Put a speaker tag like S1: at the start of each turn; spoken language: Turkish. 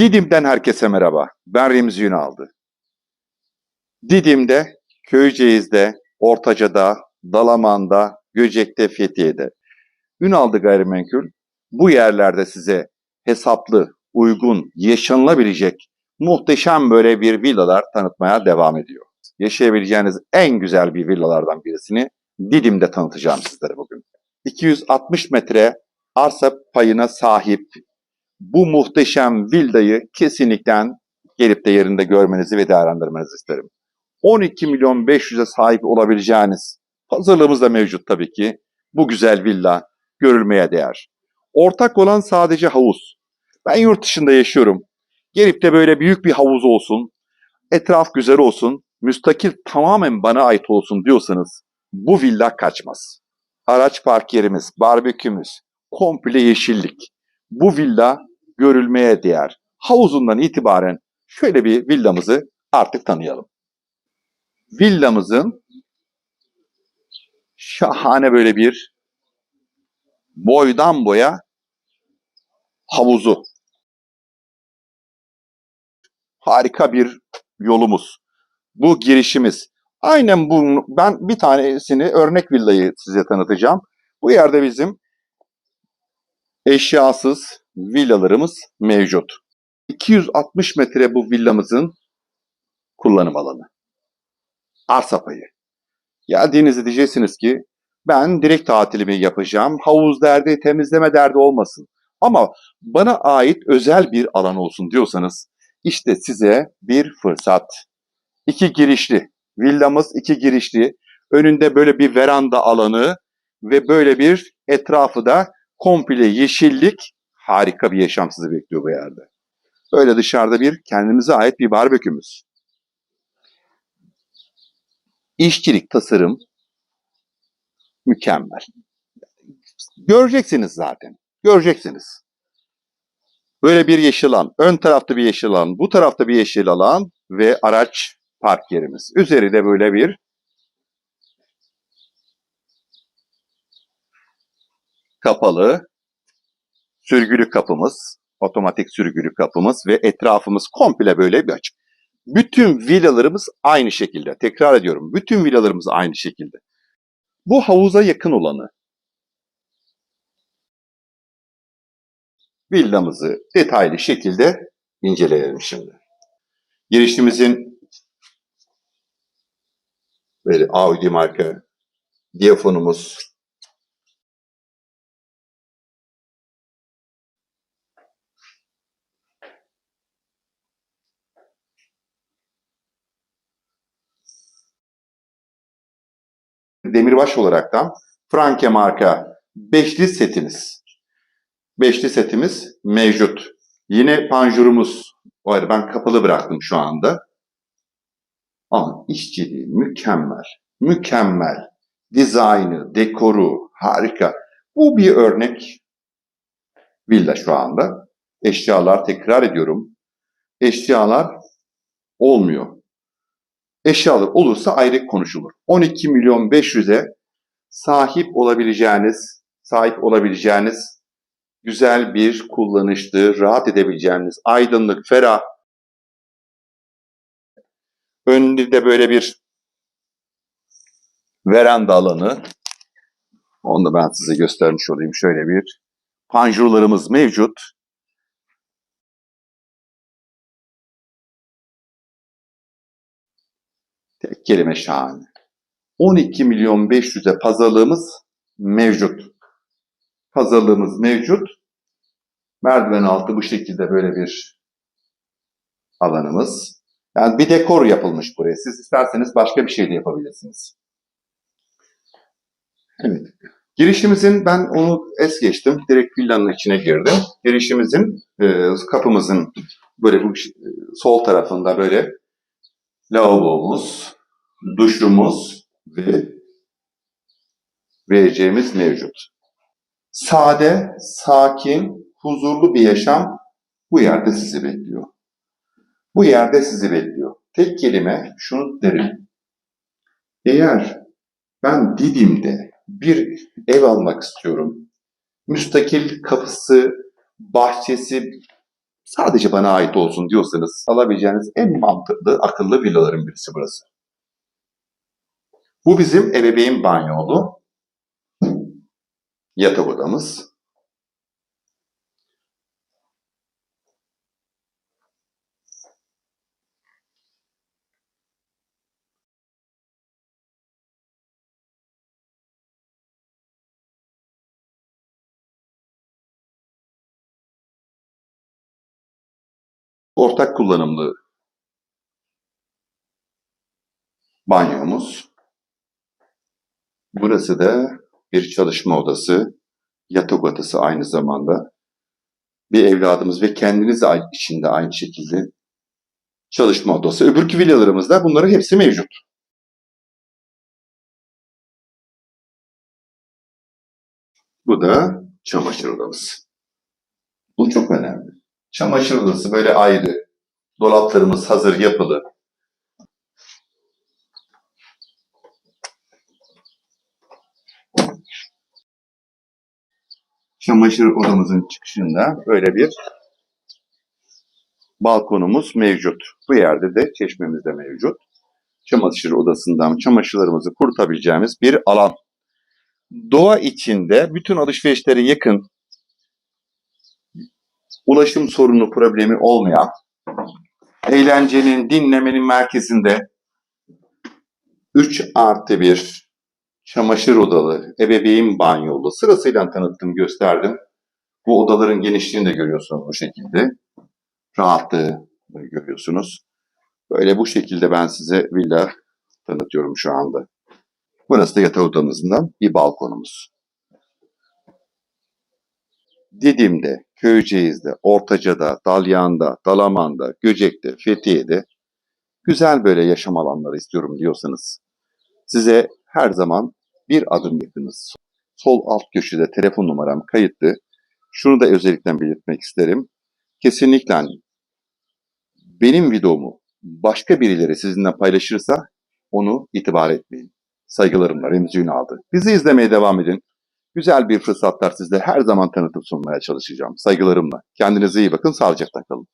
S1: Didim'den herkese merhaba. Ben Remzi Ünaldı. Didim'de, Köyceğiz'de, Ortaca'da, Dalaman'da, Göcek'te, Fethiye'de. Ünaldı Gayrimenkul bu yerlerde size hesaplı, uygun, yaşanılabilecek muhteşem böyle bir villalar tanıtmaya devam ediyor. Yaşayabileceğiniz en güzel bir villalardan birisini Didim'de tanıtacağım sizlere bugün. 260 metre arsa payına sahip bu muhteşem villayı kesinlikle gelip de yerinde görmenizi ve değerlendirmenizi isterim. 12 milyon 500'e sahip olabileceğiniz hazırlığımız da mevcut tabii ki. Bu güzel villa görülmeye değer. Ortak olan sadece havuz. Ben yurt dışında yaşıyorum. Gelip de böyle büyük bir havuz olsun, etraf güzel olsun, müstakil tamamen bana ait olsun diyorsanız bu villa kaçmaz. Araç park yerimiz, barbekümüz, komple yeşillik. Bu villa görülmeye değer. Havuzundan itibaren şöyle bir villamızı artık tanıyalım. Villamızın şahane böyle bir boydan boya havuzu. Harika bir yolumuz. Bu girişimiz. Aynen bu. Ben bir tanesini örnek villayı size tanıtacağım. Bu yerde bizim eşyasız villalarımız mevcut. 260 metre bu villamızın kullanım alanı. Arsa payı. Geldiğinizde diyeceksiniz ki ben direkt tatilimi yapacağım. Havuz derdi, temizleme derdi olmasın. Ama bana ait özel bir alan olsun diyorsanız işte size bir fırsat. İki girişli. Villamız iki girişli. Önünde böyle bir veranda alanı ve böyle bir etrafı da komple yeşillik harika bir yaşam sizi bekliyor bu yerde. Böyle dışarıda bir kendimize ait bir barbekümüz. İşçilik, tasarım mükemmel. Göreceksiniz zaten. Göreceksiniz. Böyle bir yeşil alan. Ön tarafta bir yeşil alan, bu tarafta bir yeşil alan ve araç park yerimiz. Üzeri de böyle bir kapalı sürgülü kapımız, otomatik sürgülü kapımız ve etrafımız komple böyle bir açık. Bütün villalarımız aynı şekilde. Tekrar ediyorum. Bütün villalarımız aynı şekilde. Bu havuza yakın olanı. Villamızı detaylı şekilde inceleyelim şimdi. Girişimizin böyle Audi marka diyafonumuz, Demirbaş olaraktan Franke marka beşli setimiz. Beşli setimiz mevcut. Yine panjurumuz var. Ben kapalı bıraktım şu anda. Ama işçiliği mükemmel. Mükemmel. Dizaynı, dekoru harika. Bu bir örnek villa şu anda. Eşyalar tekrar ediyorum. Eşyalar olmuyor. Eşyalar olursa ayrı konuşulur. 12 milyon 500'e sahip olabileceğiniz, sahip olabileceğiniz güzel bir kullanışlı, rahat edebileceğiniz, aydınlık, ferah. Önünde de böyle bir veranda alanı. Onu da ben size göstermiş olayım. Şöyle bir panjurlarımız mevcut. Tek kelime şahane. 12 milyon 500'e pazarlığımız mevcut. Pazarlığımız mevcut. Merdiven altı bu şekilde böyle bir alanımız. Yani bir dekor yapılmış buraya. Siz isterseniz başka bir şey de yapabilirsiniz. Evet. Girişimizin ben onu es geçtim. Direkt villanın içine girdim. Girişimizin e, kapımızın böyle bu e, sol tarafında böyle lavabomuz, duşumuz ve vereceğimiz mevcut. Sade, sakin, huzurlu bir yaşam bu yerde sizi bekliyor. Bu yerde sizi bekliyor. Tek kelime şunu derim. Eğer ben Didim'de bir ev almak istiyorum, müstakil kapısı, bahçesi, sadece bana ait olsun diyorsanız alabileceğiniz en mantıklı, akıllı villaların birisi burası. Bu bizim ebeveyn banyolu yatak odamız. Ortak kullanımlı banyomuz. Burası da bir çalışma odası, yatak odası aynı zamanda. Bir evladımız ve kendiniz de içinde aynı şekilde çalışma odası. Öbürkü villalarımızda bunların hepsi mevcut. Bu da çamaşır odamız. Bu çok önemli. Çamaşır odası böyle ayrı. Dolaplarımız hazır yapılı. Çamaşır odamızın çıkışında böyle bir balkonumuz mevcut. Bu yerde de çeşmemiz de mevcut. Çamaşır odasından çamaşırlarımızı kurutabileceğimiz bir alan. Doğa içinde bütün alışverişlere yakın, ulaşım sorunu problemi olmayan, eğlencenin, dinlemenin merkezinde 3 artı 1 çamaşır odalı, ebeveyn banyolu sırasıyla tanıttım, gösterdim. Bu odaların genişliğini de görüyorsunuz bu şekilde. Rahatlığı görüyorsunuz. Böyle bu şekilde ben size villa tanıtıyorum şu anda. Burası da yatak odamızdan bir balkonumuz. Didim'de, Köyceğiz'de, Ortaca'da, Dalyan'da, Dalaman'da, Göcek'te, Fethiye'de güzel böyle yaşam alanları istiyorum diyorsanız size her zaman bir adım yakınız. Sol alt köşede telefon numaram kayıtlı. Şunu da özellikle belirtmek isterim. Kesinlikle benim videomu başka birileri sizinle paylaşırsa onu itibar etmeyin. Saygılarımla Remzi Ünal'dı. Bizi izlemeye devam edin. Güzel bir fırsatlar sizde her zaman tanıtıp sunmaya çalışacağım. Saygılarımla. Kendinize iyi bakın, sağlıcakla kalın.